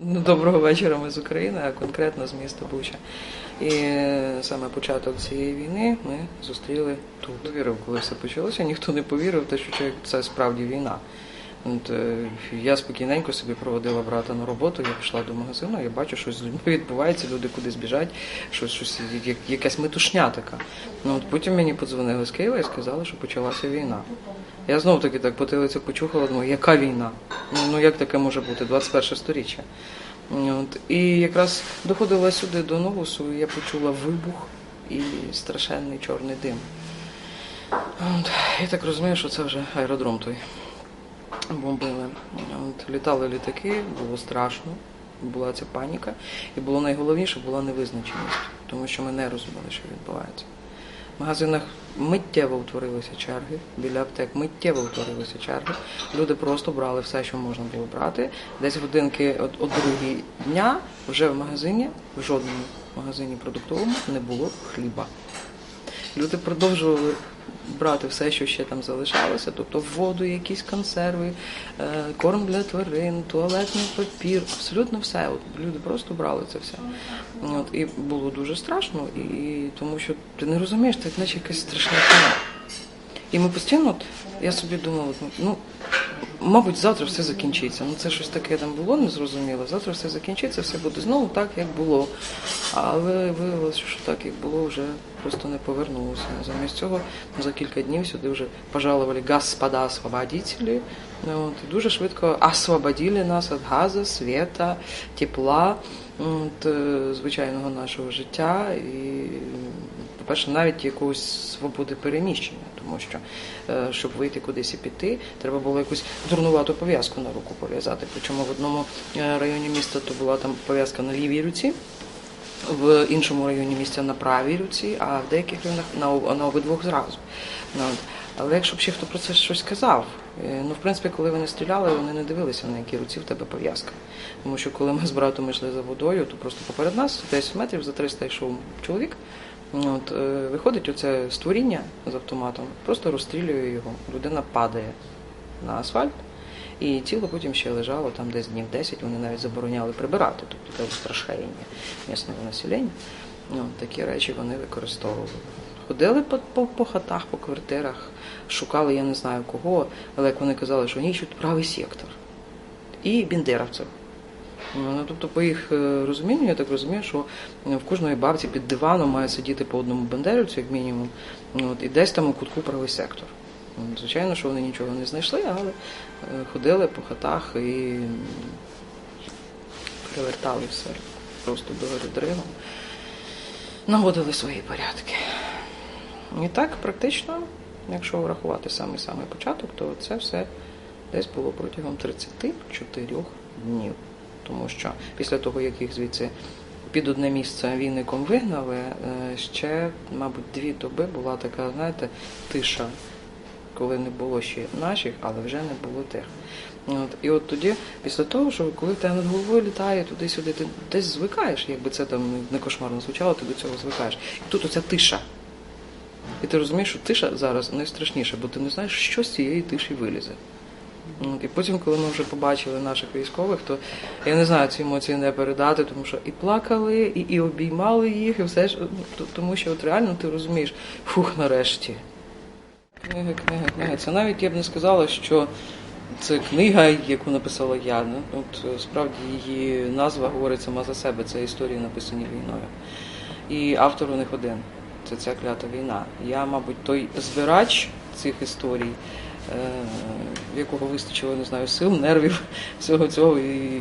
Ну, доброго вечора, ми з України, а конкретно з міста Буча. І саме початок цієї війни ми зустріли тут. Вірив, коли все почалося, ніхто не повірив, те, що це справді війна. От, е, я спокійненько собі проводила брата на роботу, я пішла до магазину, я бачу, що з людьми відбувається, люди кудись біжать, щось, щось як- якась метушня така. Ну, от потім мені подзвонили з Києва і сказали, що почалася війна. Я знов таки так потилицю почухала, думаю, яка війна? Ну, Ну як таке може бути? 21 сторіччя. От. І якраз доходила сюди до Новусу, і я почула вибух і страшенний чорний дим. От. Я так розумію, що це вже аеродром той бомбили. Літали літаки, було страшно, була ця паніка. І було найголовніше була невизначеність, тому що ми не розуміли, що відбувається. В магазинах миттєво утворилися черги, біля аптек миттєво утворилися черги. Люди просто брали все, що можна було брати. Десь годинки о другій дня вже в магазині, в жодному магазині продуктовому не було хліба. Люди продовжували брати все, що ще там залишалося, тобто воду, якісь консерви, е, корм для тварин, туалетний папір, абсолютно все. От люди просто брали це все. От, і було дуже страшно, і тому що ти не розумієш, це наче якась страшна кіно. І ми постійно, от, я собі думала, ну, мабуть, завтра все закінчиться. Ну це щось таке там було незрозуміло. Завтра все закінчиться, все буде знову так, як було. Але виявилося, що так, як було, вже просто не повернулося. Замість цього за кілька днів сюди вже пожалували господа освободителі. Ну, От, дуже швидко освободили нас від газу, світа, тепла, от, е, звичайного нашого життя. І, по-перше, навіть якоїсь свободи переміщення, тому що е, щоб вийти кудись і піти, треба було якусь дурнувату пов'язку на руку пов'язати. Причому в одному е, районі міста то була там пов'язка на лівій руці, в іншому районі міста на правій руці, а в деяких районах на, на обидвох зразу. Ну. Але якщо б ще хто про це щось сказав, е, ну в принципі, коли вони стріляли, вони не дивилися, на якій руці в тебе пов'язка. Тому що коли ми з братом йшли за водою, то просто поперед нас 10 метрів за 300 йшов чоловік. От, е, виходить оце створіння з автоматом, просто розстрілює його. Людина падає на асфальт, і тіло потім ще лежало там десь днів 10, вони навіть забороняли прибирати, тобто це устрашення місцевого населення. Ну, такі речі вони використовували. Ходили по, по, по хатах, по квартирах, шукали я не знаю кого, але як вони казали, що вони ищуть правий сектор. І біндеровців. Ну, тобто, по їх е, розумінню, я так розумію, що е, в кожної бабці під диваном має сидіти по одному бандерівцю, як мінімум, Ну, от, і десь там у кутку правий сектор. Ну, Звичайно, що вони нічого не знайшли, але е, ходили по хатах і перевертали все просто до дригом, наводили свої порядки. І так, практично, якщо врахувати самий самий початок, то це все десь було протягом 34 днів. Тому що після того, як їх звідси під одне місце війником вигнали, е, ще, мабуть, дві доби була така, знаєте, тиша, коли не було ще наших, але вже не було тих. От, і от тоді, після того, що коли тебе над головою літає туди-сюди, ти десь звикаєш, якби це там не кошмарно звучало, ти до цього звикаєш. І тут оця тиша. І ти розумієш, що тиша зараз найстрашніша, бо ти не знаєш, що з цієї тиші вилізе. І потім, коли ми вже побачили наших військових, то я не знаю ці емоції не передати, тому що і плакали, і, і обіймали їх, і все ж ну, тому що от реально ти розумієш, фух, нарешті. Книга, книга, книга. Це навіть я б не сказала, що це книга, яку написала я. От е, справді її назва говорить сама за себе. Це історії, написані війною. І автор у них один. Це ця клята війна. Я, мабуть, той збирач цих історій, е, в якого вистачило, не знаю, сил, нервів, всього цього і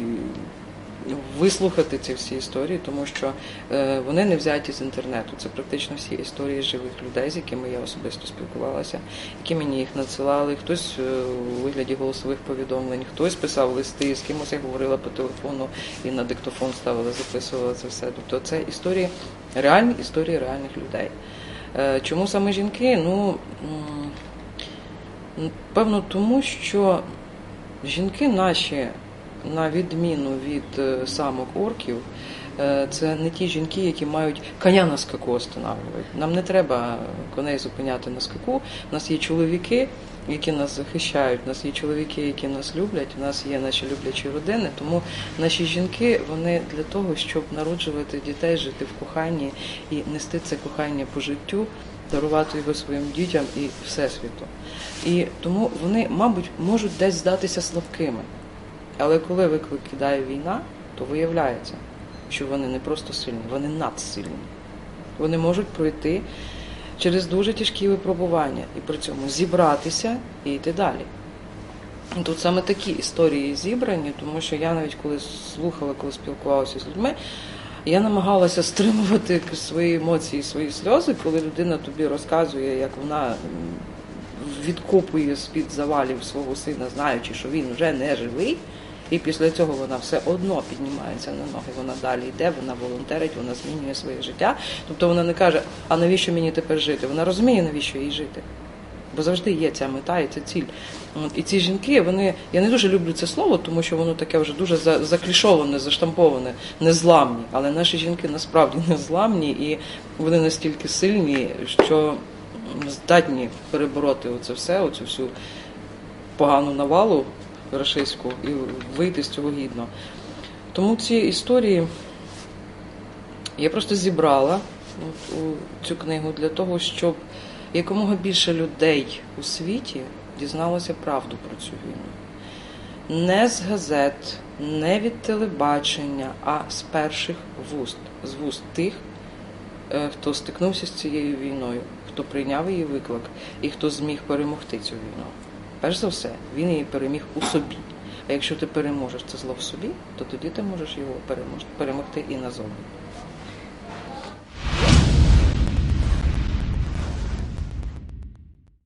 вислухати ці всі історії, тому що е, вони не взяті з інтернету. Це практично всі історії живих людей, з якими я особисто спілкувалася, які мені їх надсилали. Хтось е, у вигляді голосових повідомлень, хтось писав листи, з кимось я говорила по телефону і на диктофон ставила, записувала це все. Тобто це історії, реальні історії реальних людей. Е, Чому саме жінки? Ну певно, тому що жінки наші, на відміну від е, самок орків, це не ті жінки, які мають коня на скаку останавливають. Нам не треба коней зупиняти на скаку. У нас є чоловіки, які нас захищають, у нас є чоловіки, які нас люблять, у нас є наші люблячі родини. Тому наші жінки вони для того, щоб народжувати дітей, жити в коханні і нести це кохання по життю, дарувати його своїм дітям і всесвіту. І тому вони, мабуть, можуть десь здатися слабкими. Але коли виклик кидає війна, то виявляється, що вони не просто сильні, вони надсильні. Вони можуть пройти через дуже тяжкі випробування і при цьому зібратися і йти далі. Тут саме такі історії зібрані, тому що я навіть коли слухала, коли спілкувалася з людьми, я намагалася стримувати свої емоції, свої сльози, коли людина тобі розказує, як вона відкопує з-під завалів свого сина, знаючи, що він вже не живий. І після цього вона все одно піднімається на ноги, вона далі йде, вона волонтерить, вона змінює своє життя. Тобто вона не каже, а навіщо мені тепер жити? Вона розуміє, навіщо їй жити. Бо завжди є ця мета і ця ціль. І ці жінки, вони, я не дуже люблю це слово, тому що воно таке вже дуже заклішоване, заштамповане, незламні. Але наші жінки насправді незламні, і вони настільки сильні, що здатні перебороти оце все, оцю всю погану навалу рашистську і вийти з цього гідно. Тому ці історії я просто зібрала от, у цю книгу для того, щоб якомога більше людей у світі дізналося правду про цю війну. Не з газет, не від телебачення, а з перших вуст, з вуст тих, е, хто стикнувся з цією війною, хто прийняв її виклик і хто зміг перемогти цю війну. Перш за все, він її переміг у собі. А якщо ти переможеш це зло в собі, то тоді ти можеш його перемогти і назовні.